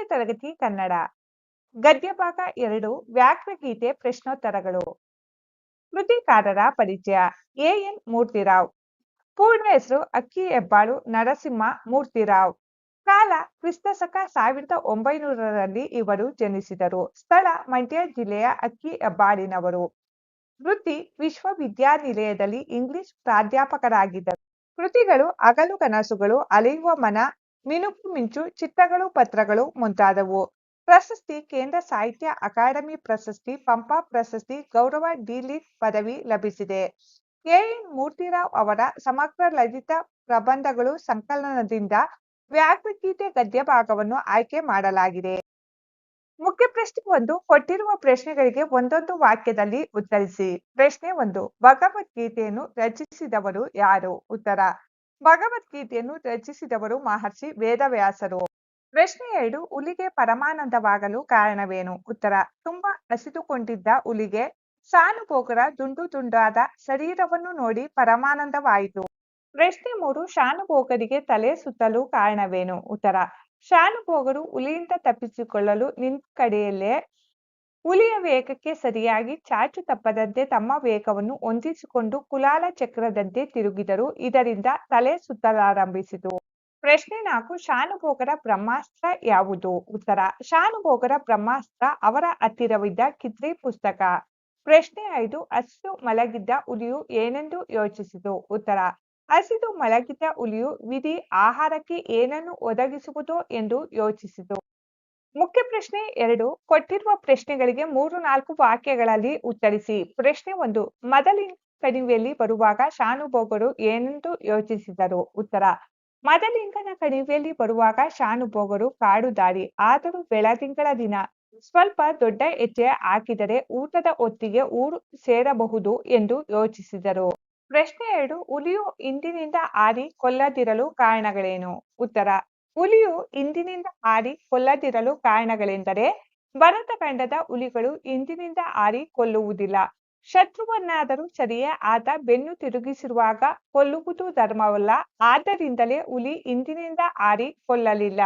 ಹತ್ತನೇ ತರಗತಿ ಕನ್ನಡ. ಗದ್ಯಭಾಗ ಎರಡು ವ್ಯಾಕ್ರಗೀತೆ ಪ್ರಶ್ನೋತ್ತರಗಳು. ಕೃತಿಕಾರರ ಪರಿಚಯ, ಎ. ಎನ್. ಮೂರ್ತಿರಾವ್. ಪೂರ್ಣ ಹೆಸರು ಅಕ್ಕಿ ಹೆಬ್ಬಾಳು ನರಸಿಂಹ ಮೂರ್ತಿರಾವ್. ಕಾಲ ಕ್ರಿಸ್ತಶಕ ಸಾವಿರದ ಒಂಬೈನೂರರಲ್ಲಿ ಇವರು ಜನಿಸಿದರು. ಸ್ಥಳ ಮಂಡ್ಯ ಜಿಲ್ಲೆಯ ಅಕ್ಕಿ ಹೆಬ್ಬಾಳಿನವರು. ವೃತ್ತಿ ವಿಶ್ವವಿದ್ಯಾನಿಲಯದಲ್ಲಿ ಇಂಗ್ಲಿಷ್ ಪ್ರಾಧ್ಯಾಪಕರಾಗಿದ್ದರು ಕೃತಿಗಳು ಹಗಲು ಕನಸುಗಳು ಅಲೆಯುವ ಮನ ಮಿನುಕು ಮಿಂಚು ಚಿತ್ರಗಳು, ಪತ್ರಗಳು ಮುಂತಾದವು. ಪ್ರಶಸ್ತಿ ಕೇಂದ್ರ ಸಾಹಿತ್ಯ ಅಕಾಡೆಮಿ ಪ್ರಶಸ್ತಿ, ಪಂಪ ಪ್ರಶಸ್ತಿ, ಗೌರವ ಡಿಲಿಟ್ ಪದವಿ ಲಭಿಸಿದೆ. K N N. ಮೂರ್ತಿರಾವ್ ಅವರ ಸಮಗ್ರ ಲಲಿತ ಪ್ರಬಂಧಗಳು ಸಂಕಲನದಿಂದ ವ್ಯಾಕೃಗೀತೆ ಗದ್ಯ ಭಾಗವನ್ನು ಆಯ್ಕೆ ಮಾಡಲಾಗಿದೆ. ಮುಖ್ಯ ಪ್ರಶ್ನೆ ಒಂದು, ಕೊಟ್ಟಿರುವ ಪ್ರಶ್ನೆಗಳಿಗೆ ಒಂದೊಂದು ವಾಕ್ಯದಲ್ಲಿ ಉತ್ತರಿಸಿ. ಪ್ರಶ್ನೆ ಒಂದು, ಭಗವದ್ಗೀತೆಯನ್ನು ರಚಿಸಿದವರು ಯಾರು? ಉತ್ತರ ಭಗವದ್ಗೀತೆಯನ್ನು ರಚಿಸಿದವರು ಮಹರ್ಷಿ ವೇದವ್ಯಾಸರು. ಪ್ರಶ್ನೆ ಎರಡು, ಹುಲಿಗೆ ಪರಮಾನಂದವಾಗಲು ಕಾರಣವೇನು? ಉತ್ತರ, ತುಂಬಾ ಹಸಿದುಕೊಂಡಿದ್ದ ಹುಲಿಗೆ ಶಾನುಭೋಗರ ದುಂಡು ದುಂಡಾದ ಶರೀರವನ್ನು ನೋಡಿ ಪರಮಾನಂದವಾಯಿತು. ಪ್ರಶ್ನೆ ಮೂರು, ಶಾನುಭೋಗರಿಗೆ ತಲೆ ಸುತ್ತಲು ಕಾರಣವೇನು? ಉತ್ತರ, ಶಾನುಭೋಗರು ಹುಲಿಯಿಂದ ತಪ್ಪಿಸಿಕೊಳ್ಳಲು ನಿಂತ ಕಡೆಯಲ್ಲೇ ಹುಲಿಯ ವೇಗಕ್ಕೆ ಸರಿಯಾಗಿ ಚಾಚು ತಪ್ಪದಂತೆ ತಮ್ಮ ವೇಗವನ್ನು ಹೊಂದಿಸಿಕೊಂಡು ಕುಲಾಲ ಚಕ್ರದಂತೆ ತಿರುಗಿದರು. ಇದರಿಂದ ತಲೆ ಸುತ್ತಲಾರಂಭಿಸಿತು. ಪ್ರಶ್ನೆ ನಾಲ್ಕು, ಶಾನುಭೋಗರ ಬ್ರಹ್ಮಾಸ್ತ್ರ ಯಾವುದು? ಉತ್ತರ, ಶಾನುಭೋಗರ ಬ್ರಹ್ಮಾಸ್ತ್ರ ಅವರ ಹತ್ತಿರವಿದ್ದ ಕಿದ್ರಿ ಪುಸ್ತಕ. ಪ್ರಶ್ನೆ ಐದು, ಹಸಿದು ಮಲಗಿದ್ದ ಹುಲಿಯು ಏನೆಂದು ಯೋಚಿಸಿತು? ಉತ್ತರ, ಹಸಿದು ಮಲಗಿದ್ದ ಹುಲಿಯು ವಿಧಿ ಆಹಾರಕ್ಕೆ ಏನನ್ನು ಒದಗಿಸುವುದು ಎಂದು ಯೋಚಿಸಿತು. ಮುಖ್ಯ ಪ್ರಶ್ನೆ ಎರಡು. ಕೊಟ್ಟಿರುವ ಪ್ರಶ್ನೆಗಳಿಗೆ ಮೂರು ನಾಲ್ಕು ವಾಕ್ಯಗಳಲ್ಲಿ ಉತ್ತರಿಸಿ. ಪ್ರಶ್ನೆ ಒಂದು, ಮೊದಲಿನ ಕಣಿವೆಯಲ್ಲಿ ಬರುವಾಗ ಶಾನುಭೋಗರು ಏನೆಂದು ಯೋಚಿಸಿದರು? ಉತ್ತರ, ಮದಲಿಂಗನ ಕಣಿವೆಯಲ್ಲಿ ಬರುವಾಗ ಶಾನುಭೋಗರು ಕಾಡು ದಾರಿ ಆದರೂ ಬೆಳದಿಂಗಳ ದಿನ ಸ್ವಲ್ಪ ದೊಡ್ಡ ಹೆಜ್ಜೆ ಹಾಕಿದರೆ ಊಟದ ಹೊತ್ತಿಗೆ ಊರು ಸೇರಬಹುದು ಎಂದು ಯೋಚಿಸಿದರು. ಪ್ರಶ್ನೆ ಎರಡು, ಹುಲಿಯು ಇಂದಿನಿಂದ ಹಾರಿ ಕೊಲ್ಲದಿರಲು ಕಾರಣಗಳೇನು? ಉತ್ತರ ಹುಲಿಯು ಇಂದಿನಿಂದ ಹಾರಿ ಕೊಲ್ಲದಿರಲು ಕಾರಣಗಳೆಂದರೆ ಭರತ ಖಂಡದ ಹುಲಿಗಳು ಇಂದಿನಿಂದ ಹಾರಿ ಕೊಲ್ಲುವುದಿಲ್ಲ. ಶತ್ರುವನ್ನಾದರೂ ಸರಿಯೇ ಆತ ಬೆನ್ನು ತಿರುಗಿಸಿರುವಾಗ ಕೊಲ್ಲುವುದು ಧರ್ಮವಲ್ಲ, ಆದ್ದರಿಂದಲೇ ಹುಲಿ ಇಂದಿನಿಂದ ಹಾರಿ ಕೊಲ್ಲಲಿಲ್ಲ.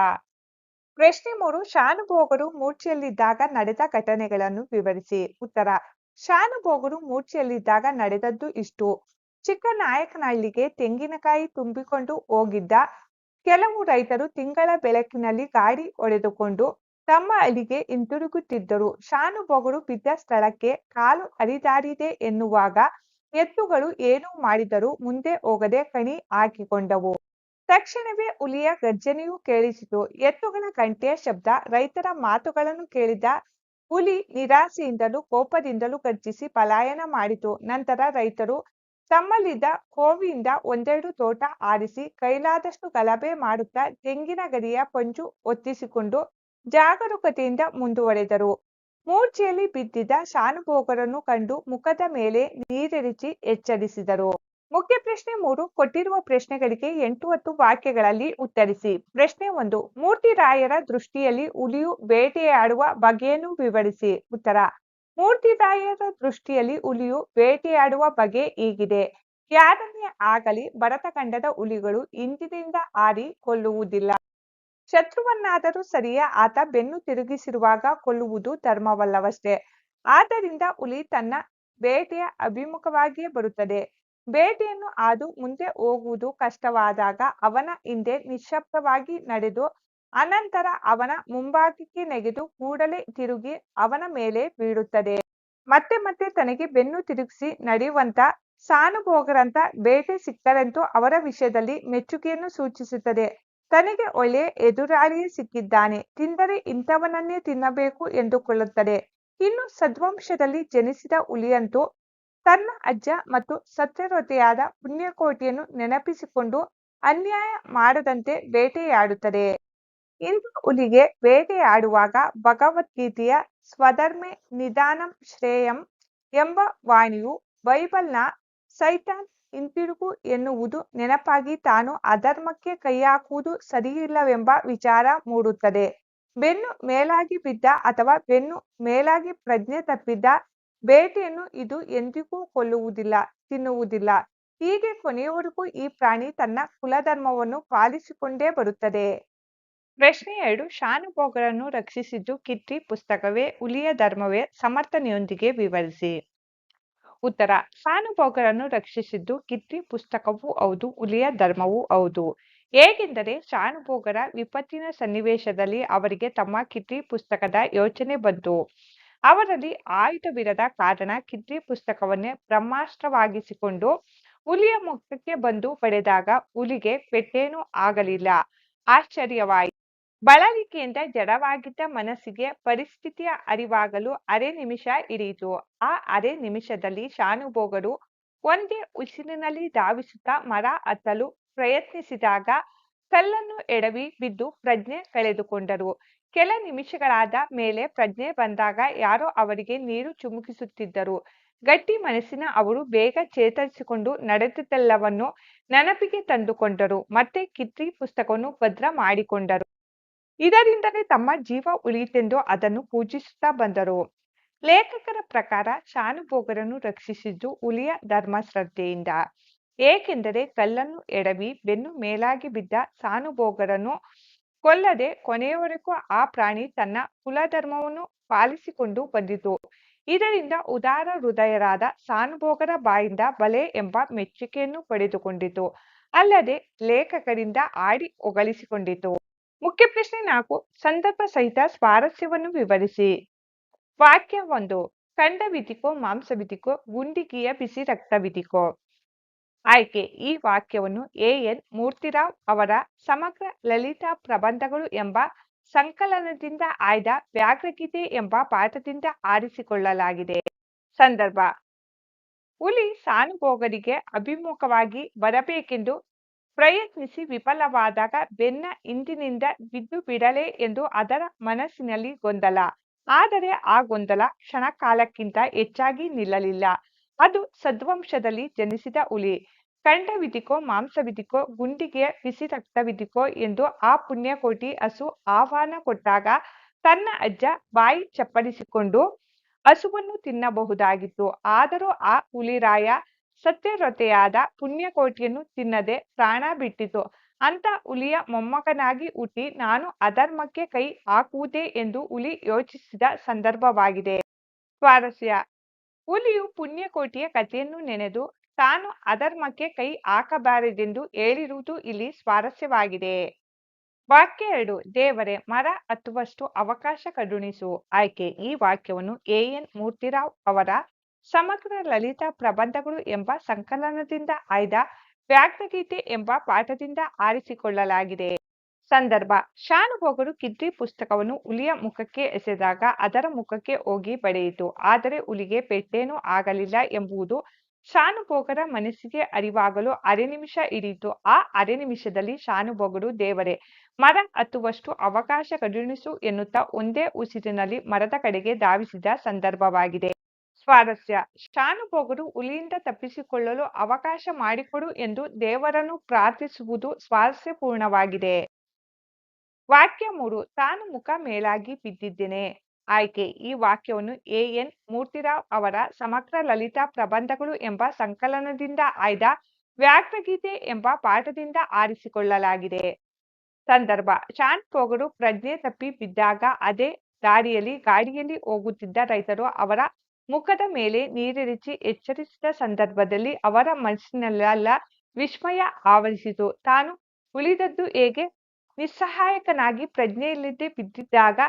ಪ್ರಶ್ನೆ ಮೂರು, ಶಾನುಭೋಗರು ಮೂರ್ಛೆಯಲ್ಲಿದ್ದಾಗ ನಡೆದ ಘಟನೆಗಳನ್ನು ವಿವರಿಸಿ. ಉತ್ತರ, ಶಾನುಭೋಗರು ಮೂರ್ಛೆಯಲ್ಲಿದ್ದಾಗ ನಡೆದದ್ದು ಇಷ್ಟು. ಚಿಕ್ಕನಾಯಕನಹಳ್ಳಿಗೆ ತೆಂಗಿನಕಾಯಿ ತುಂಬಿಕೊಂಡು ಹೋಗಿದ್ದ ಕೆಲವು ರೈತರು ತಿಂಗಳ ಬೆಳಕಿನಲ್ಲಿ ಗಾಡಿ ಒಡೆದುಕೊಂಡು ತಮ್ಮ ಹಳ್ಳಿಗೆ ಹಿಂತಿರುಗುತ್ತಿದ್ದರು. ಶಾನುಭೋಗರು ಬಿದ್ದ ಸ್ಥಳಕ್ಕೆ ಕಾಲು ಹರಿದಾಡಿದೆ ಎನ್ನುವಾಗ ಎತ್ತುಗಳು ಏನು ಮಾಡಿದರೂ ಮುಂದೆ ಹೋಗದೆ ಕಣಿ ಹಾಕಿಕೊಂಡವು. ತಕ್ಷಣವೇ ಹುಲಿಯ ಗರ್ಜನೆಯೂ ಕೇಳಿಸಿತು. ಎತ್ತುಗಳ ಗಂಟೆಯ ಶಬ್ದ, ರೈತರ ಮಾತುಗಳನ್ನು ಕೇಳಿದ ಹುಲಿ ನಿರಾಸೆಯಿಂದಲೂ ಕೋಪದಿಂದಲೂ ಗರ್ಜಿಸಿ ಪಲಾಯನ ಮಾಡಿತು. ನಂತರ ರೈತರು ತಮ್ಮಲ್ಲಿದ್ದ ಕೋವಿಯಿಂದ ಒಂದೆರಡು ತೋಟ ಆರಿಸಿ ಕೈಲಾದಷ್ಟು ಗಲಭೆ ಮಾಡುತ್ತಾ ತೆಂಗಿನ ಗರಿಯ ಪಂಜು ಒತ್ತಿಸಿಕೊಂಡು ಜಾಗರೂಕತೆಯಿಂದ ಮುಂದುವರೆದರು. ಮೂರ್ಛೆಯಲ್ಲಿ ಬಿದ್ದಿದ್ದ ಶಾನುಭೋಗರನ್ನು ಕಂಡು ಮುಖದ ಮೇಲೆ ನೀರೆರಿಚಿ ಎಚ್ಚರಿಸಿದರು. ಮುಖ್ಯ ಪ್ರಶ್ನೆ ಮೂರು, ಕೊಟ್ಟಿರುವ ಪ್ರಶ್ನೆಗಳಿಗೆ ಎಂಟು ಹತ್ತು ವಾಕ್ಯಗಳಲ್ಲಿ ಉತ್ತರಿಸಿ. ಪ್ರಶ್ನೆ ಒಂದು ಮೂರ್ತಿರಾಯರ ದೃಷ್ಟಿಯಲ್ಲಿ ಹುಲಿಯು ಬೇಟೆಯಾಡುವ ಬಗೆಯನ್ನು ವಿವರಿಸಿ. ಉತ್ತರ ಮೂರ್ತಿರಾಯರ ದೃಷ್ಟಿಯಲ್ಲಿ ಹುಲಿಯು ಬೇಟೆಯಾಡುವ ಬಗೆ ಈಗಿದೆ. ಯಾರನ್ನೇ ಆಗಲಿ ಭರತಖಂಡದ ಹುಲಿಗಳು ಇಂದಿನಿಂದ ಆರಿ ಕೊಲ್ಲುವುದಿಲ್ಲ. ಶತ್ರುವನ್ನಾದರೂ ಸರಿಯೇ ಆತ ಬೆನ್ನು ತಿರುಗಿಸಿರುವಾಗ ಕೊಲ್ಲುವುದು ಧರ್ಮವಲ್ಲವಷ್ಟೇ. ಆದ್ದರಿಂದ ಹುಲಿ ತನ್ನ ಬೇಟೆಯ ಅಭಿಮುಖವಾಗಿಯೇ ಬರುತ್ತದೆ. ಬೇಟೆಯನ್ನು ಆದು ಮುಂದೆ ಹೋಗುವುದು ಕಷ್ಟವಾದಾಗ ಅವನ ಹಿಂದೆ ನಿಶ್ಶಬ್ದವಾಗಿ ನಡೆದು ಅನಂತರ ಅವನ ಮುಂಭಾಗಕ್ಕೆ ನೆಗೆದು ಕೂಡಲೇ ತಿರುಗಿ ಅವನ ಮೇಲೆ ಬೀಳುತ್ತದೆ. ಮತ್ತೆ ಮತ್ತೆ ತನಗೆ ಬೆನ್ನು ತಿರುಗಿಸಿ ನಡೆಯುವಂತ ಸಾನುಭೋಗರಂತ ಬೇಟೆ ಸಿಕ್ಕರಂತೂ ಅವರ ವಿಷಯದಲ್ಲಿ ಮೆಚ್ಚುಗೆಯನ್ನು ಸೂಚಿಸುತ್ತದೆ. ತನಗೆ ಒಳ್ಳೆಯ ಎದುರಾಳಿಯೇ ಸಿಕ್ಕಿದ್ದಾನೆ. ತಿಂದರೆ ಇಂಥವನನ್ನೇ ತಿನ್ನಬೇಕು ಎಂದುಕೊಳ್ಳುತ್ತದೆ. ಇನ್ನು ಸದ್ವಂಶದಲ್ಲಿ ಜನಿಸಿದ ಹುಲಿಯಂತೂ ತನ್ನ ಅಜ್ಜ ಮತ್ತು ಸತ್ಯರೊತೆಯಾದ ಪುಣ್ಯಕೋಟಿಯನ್ನು ನೆನಪಿಸಿಕೊಂಡು ಅನ್ಯಾಯ ಮಾಡದಂತೆ ಬೇಟೆಯಾಡುತ್ತದೆ. ಇಂದು ಹುಲಿಗೆ ಬೇಟೆಯಾಡುವಾಗ ಭಗವದ್ಗೀತೆಯ ಸ್ವಧರ್ಮೆ ನಿಧಾನಂ ಶ್ರೇಯಂ ಎಂಬ ವಾಣಿಯು ಬೈಬಲ್ನ ಸೈತಾನ್ ಹಿಂತಿರುಗು ಎನ್ನುವುದು ನೆನಪಾಗಿ ತಾನು ಅಧರ್ಮಕ್ಕೆ ಕೈಹಾಕುವುದು ಸರಿಯಿಲ್ಲವೆಂಬ ವಿಚಾರ ಮೂಡುತ್ತದೆ. ಬೆನ್ನು ಮೇಲಾಗಿ ಬಿದ್ದ ಅಥವಾ ಬೆನ್ನು ಮೇಲಾಗಿ ಪ್ರಜ್ಞೆ ತಪ್ಪಿದ್ದ ಬೇಟೆಯನ್ನು ಇದು ಎಂದಿಗೂ ಕೊಲ್ಲುವುದಿಲ್ಲ, ತಿನ್ನುವುದಿಲ್ಲ. ಹೀಗೆ ಕೊನೆಯವರೆಗೂ ಈ ಪ್ರಾಣಿ ತನ್ನ ಕುಲಧರ್ಮವನ್ನು ಪಾಲಿಸಿಕೊಂಡೇ ಬರುತ್ತದೆ. ಪ್ರಶ್ನೆ ಎರಡು, ಶಾನುಭೋಗರನ್ನು ರಕ್ಷಿಸಿದ್ದು ಕಿಟ್ಟಿ ಪುಸ್ತಕವೇ, ಹುಲಿಯ ಧರ್ಮವೇ, ಸಮರ್ಥನೆಯೊಂದಿಗೆ ವಿವರಿಸಿ. ಉತ್ತರ, ಶಾನುಭೋಗರನ್ನು ರಕ್ಷಿಸಿದ್ದು ಕಿಟ್ಟಿ ಪುಸ್ತಕವೂ ಹೌದು, ಹುಲಿಯ ಧರ್ಮವೂ ಹೌದು. ಹೇಗೆಂದರೆ ಶಾನುಭೋಗರ ವಿಪತ್ತಿನ ಸನ್ನಿವೇಶದಲ್ಲಿ ಅವರಿಗೆ ತಮ್ಮ ಕಿಟ್ಟಿ ಪುಸ್ತಕದ ಯೋಚನೆ ಬಂತು. ಅವರಲ್ಲಿ ಆಯುಧವಿರದ ಕಾರಣ ಕಿಟ್ಟಿ ಪುಸ್ತಕವನ್ನೇ ಬ್ರಹ್ಮಾಸ್ತ್ರವಾಗಿಸಿಕೊಂಡು ಹುಲಿಯ ಮುಖಕ್ಕೆ ಬಂದು ಪಡೆದಾಗ ಹುಲಿಗೆ ಪೆಟ್ಟೇನೂ ಆಗಲಿಲ್ಲ. ಆಶ್ಚರ್ಯವಾಯಿತು ಬಳಲಿಕೆಯಿಂದ ಜಡವಾಗಿದ್ದ ಮನಸ್ಸಿಗೆ ಪರಿಸ್ಥಿತಿಯ ಅರಿವಾಗಲು ಅರೆ ನಿಮಿಷ ಹಿಡಿಯಿತು ಆ ಅರೆ ನಿಮಿಷದಲ್ಲಿ ಶಾನುಭೋಗರು ಒಂದೇ ಉಸಿರಿನಲ್ಲಿ ಧಾವಿಸುತ್ತಾ ಮರ ಹತ್ತಲು ಪ್ರಯತ್ನಿಸಿದಾಗ ಕಲ್ಲನ್ನು ಎಡವಿ ಬಿದ್ದು ಪ್ರಜ್ಞೆ ಕಳೆದುಕೊಂಡರು. ಕೆಲ ನಿಮಿಷಗಳಾದ ಮೇಲೆ ಪ್ರಜ್ಞೆ ಬಂದಾಗ ಯಾರೋ ಅವರಿಗೆ ನೀರು ಚುಮುಕಿಸುತ್ತಿದ್ದರು. ಗಟ್ಟಿ ಮನಸ್ಸಿನ ಅವರು ಬೇಗ ಚೇತರಿಸಿಕೊಂಡು ನಡೆದಿದ್ದೆಲ್ಲವನ್ನು ನೆನಪಿಗೆ ತಂದುಕೊಂಡರು. ಮತ್ತೆ ಕಿತ್ರಿ ಪುಸ್ತಕವನ್ನು ಭದ್ರ ಮಾಡಿಕೊಂಡರು. ಇದರಿಂದಲೇ ತಮ್ಮ ಜೀವ ಉಳಿಯಿತೆಂದು ಅದನ್ನು ಪೂಜಿಸುತ್ತಾ ಬಂದರು. ಲೇಖಕರ ಪ್ರಕಾರ ಶಾನುಭೋಗರನ್ನು ರಕ್ಷಿಸಿದ್ದು ಹುಲಿಯ ಧರ್ಮಶ್ರದ್ಧೆಯಿಂದ ಏಕೆಂದರೆ ಕಲ್ಲನ್ನು ಎಡವಿ ಬೆನ್ನು ಮೇಲಾಗಿ ಬಿದ್ದ ಸಾನುಭೋಗರನ್ನು ಕೊಲ್ಲದೆ ಕೊನೆಯವರೆಗೂ ಆ ಪ್ರಾಣಿ ತನ್ನ ಕುಲಧರ್ಮವನ್ನು ಪಾಲಿಸಿಕೊಂಡು ಬಂದಿತು. ಇದರಿಂದ ಉದಾರ ಹೃದಯರಾದ ಸಾನುಭೋಗರ ಬಾಯಿಂದ ಬಲೆ ಎಂಬ ಮೆಚ್ಚುಗೆಯನ್ನು ಪಡೆದುಕೊಂಡಿತು. ಅಲ್ಲದೆ ಲೇಖಕರಿಂದ ಆಡಿ ಹೊಗಳಿಸಿಕೊಂಡಿತು. ಮುಖ್ಯ ಪ್ರಶ್ನೆ ನಾಲ್ಕು, ಸಂದರ್ಭ ಸಹಿತ ಸ್ವಾರಸ್ಯವನ್ನು ವಿವರಿಸಿ. ವಾಕ್ಯ ಒಂದು ಮಾಂಸ ಮಾಂಸವಿಧಿಕೋ ಗುಂಡಿಗೆಯ ಬಿಸಿ ರಕ್ತ ವಿಧಿಕೋ. ಆಯ್ಕೆ, ಈ ವಾಕ್ಯವನ್ನು ಎ ಎನ್ ಮೂರ್ತಿರಾವ್ ಅವರ ಸಮಗ್ರ ಲಲಿತಾ ಪ್ರಬಂಧಗಳು ಎಂಬ ಸಂಕಲನದಿಂದ ಆಯ್ದ ವ್ಯಾಘ್ರಗೀತೆ ಎಂಬ ಪಾಠದಿಂದ ಆರಿಸಿಕೊಳ್ಳಲಾಗಿದೆ. ಸಂದರ್ಭ, ಹುಲಿ ಸಾನುಭೋಗರಿಗೆ ಅಭಿಮುಖವಾಗಿ ಬರಬೇಕೆಂದು ಪ್ರಯತ್ನಿಸಿ ವಿಫಲವಾದಾಗ ಬೆನ್ನ ಹಿಂದಿನಿಂದ ಬಿದ್ದು ಬಿಡಲೇ ಎಂದು ಅದರ ಮನಸ್ಸಿನಲ್ಲಿ ಗೊಂದಲ. ಆದರೆ ಆ ಗೊಂದಲ ಕ್ಷಣಕಾಲಕ್ಕಿಂತ ಹೆಚ್ಚಾಗಿ ನಿಲ್ಲಲಿಲ್ಲ. ಅದು ಸದ್ವಂಶದಲ್ಲಿ ಜನಿಸಿದ ಹುಲಿ. ಕಂಡವಿದಿಕೋ ಮಾಂಸವಿದಿಕೋ ಗುಂಡಿಗೆ ಬಿಸಿ ರಕ್ತವಿದಿಕೋ ಎಂದು ಆ ಪುಣ್ಯಕೋಟಿ ಹಸು ಆಹ್ವಾನ ಕೊಟ್ಟಾಗ ತನ್ನ ಅಜ್ಜ ಬಾಯಿ ಚಪ್ಪಡಿಸಿಕೊಂಡು ಹಸುವನ್ನು ತಿನ್ನಬಹುದಾಗಿತ್ತು. ಆದರೂ ಆ ಹುಲಿರಾಯ ಸತ್ಯವ್ರತೆಯಾದ ಪುಣ್ಯಕೋಟಿಯನ್ನು ತಿನ್ನದೆ ಪ್ರಾಣ ಬಿಟ್ಟಿತು. ಅಂತ ಹುಲಿಯ ಮೊಮ್ಮಗನಾಗಿ ಹುಟ್ಟಿ ನಾನು ಅಧರ್ಮಕ್ಕೆ ಕೈ ಹಾಕುವುದೇ ಎಂದು ಹುಲಿ ಯೋಚಿಸಿದ ಸಂದರ್ಭವಾಗಿದೆ. ಸ್ವಾರಸ್ಯ. ಹುಲಿಯು ಪುಣ್ಯಕೋಟಿಯ ಕಥೆಯನ್ನು ನೆನೆದು, ತಾನು ಅಧರ್ಮಕ್ಕೆ ಕೈ ಹಾಕಬಾರದೆಂದು ಹೇಳಿರುವುದು ಇಲ್ಲಿ ಸ್ವಾರಸ್ಯವಾಗಿದೆ. ವಾಕ್ಯ ಎರಡು, ದೇವರೇ, ಮರ ಹತ್ತುವಷ್ಟು ಅವಕಾಶ ಕರುಣಿಸು. ಆಯ್ಕೆ, ಈ ವಾಕ್ಯವನ್ನು ಎ ಎನ್ ಮೂರ್ತಿರಾವ್ ಅವರ ಸಮಗ್ರ ಲಲಿತಾ ಪ್ರಬಂಧಗಳು ಎಂಬ ಸಂಕಲನದಿಂದ ಆಯ್ದ ವ್ಯಾಘ್ರಗೀತೆ ಎಂಬ ಪಾಠದಿಂದ ಆರಿಸಿಕೊಳ್ಳಲಾಗಿದೆ. ಸಂದರ್ಭ, ಶಾನುಭೋಗರು ಕಿದ್ರಿ ಪುಸ್ತಕವನ್ನು ಹುಲಿಯ ಮುಖಕ್ಕೆ ಎಸೆದಾಗ ಅದರ ಮುಖಕ್ಕೆ ಹೋಗಿ ಬಡೆಯಿತು ಆದರೆ ಹುಲಿಗೆ ಪೆಟ್ಟೇನೂ ಆಗಲಿಲ್ಲ ಎಂಬುದು ಶಾನುಭೋಗರ ಮನಸ್ಸಿಗೆ ಅರಿವಾಗಲು ಅರೆ ನಿಮಿಷ ಹಿಡಿಯಿತು. ಆ ಅರೆ ನಿಮಿಷದಲ್ಲಿ ಶಾನುಭೋಗರು, ದೇವರೇ, ಮರ ಹತ್ತುವಷ್ಟು ಅವಕಾಶ ಕರುಣಿಸು ಎನ್ನುತ್ತಾ ಒಂದೇ ಉಸಿರಿನಲ್ಲಿ ಮರದ ಕಡೆಗೆ ಧಾವಿಸಿದ ಸಂದರ್ಭವಾಗಿದೆ. ಸ್ವಾರಸ್ಯ. ಶಾನುಭೋಗರು ಹುಲಿಯಿಂದ ತಪ್ಪಿಸಿಕೊಳ್ಳಲು ಅವಕಾಶ ಮಾಡಿಕೊಡು ಎಂದು ದೇವರನ್ನು ಪ್ರಾರ್ಥಿಸುವುದು ಸ್ವಾರಸ್ಯಪೂರ್ಣವಾಗಿದೆ. ವಾಕ್ಯ ಮೂರು, ತಾನು ಮುಖ ಮೇಲಾಗಿ ಬಿದ್ದಿದ್ದೇನೆ. ಆಯ್ಕೆ, ಈ ವಾಕ್ಯವನ್ನು ಎ. ಎನ್. ಮೂರ್ತಿರಾವ್ ಅವರ ಸಮಗ್ರ ಲಲಿತಾ ಪ್ರಬಂಧಗಳು ಎಂಬ ಸಂಕಲನದಿಂದ ಆಯ್ದ ವ್ಯಾಘ್ರಗೀತೆ ಎಂಬ ಪಾಠದಿಂದ ಆರಿಸಿಕೊಳ್ಳಲಾಗಿದೆ. ಸಂದರ್ಭ, ಶಾನುಭೋಗರು ಪ್ರಜ್ಞೆ ತಪ್ಪಿ ಬಿದ್ದಾಗ ಅದೇ ದಾರಿಯಲ್ಲಿ ಗಾಡಿಯಲ್ಲಿ ಹೋಗುತ್ತಿದ್ದ ರೈತರು ಅವರ ಮುಖದ ಮೇಲೆ ನೀರಿರಿಚಿ ಎಚ್ಚರಿಸಿದ ಸಂದರ್ಭದಲ್ಲಿ ಅವರ ಮನಸ್ಸಿನಲ್ಲೆಲ್ಲ ವಿಸ್ಮಯ ಆವರಿಸಿತು. ತಾನು ಉಳಿದದ್ದು ಹೇಗೆ? ನಿಸ್ಸಹಾಯಕನಾಗಿ ಪ್ರಜ್ಞೆಯಿಲ್ಲದೆ ಬಿದ್ದಿದ್ದಾಗ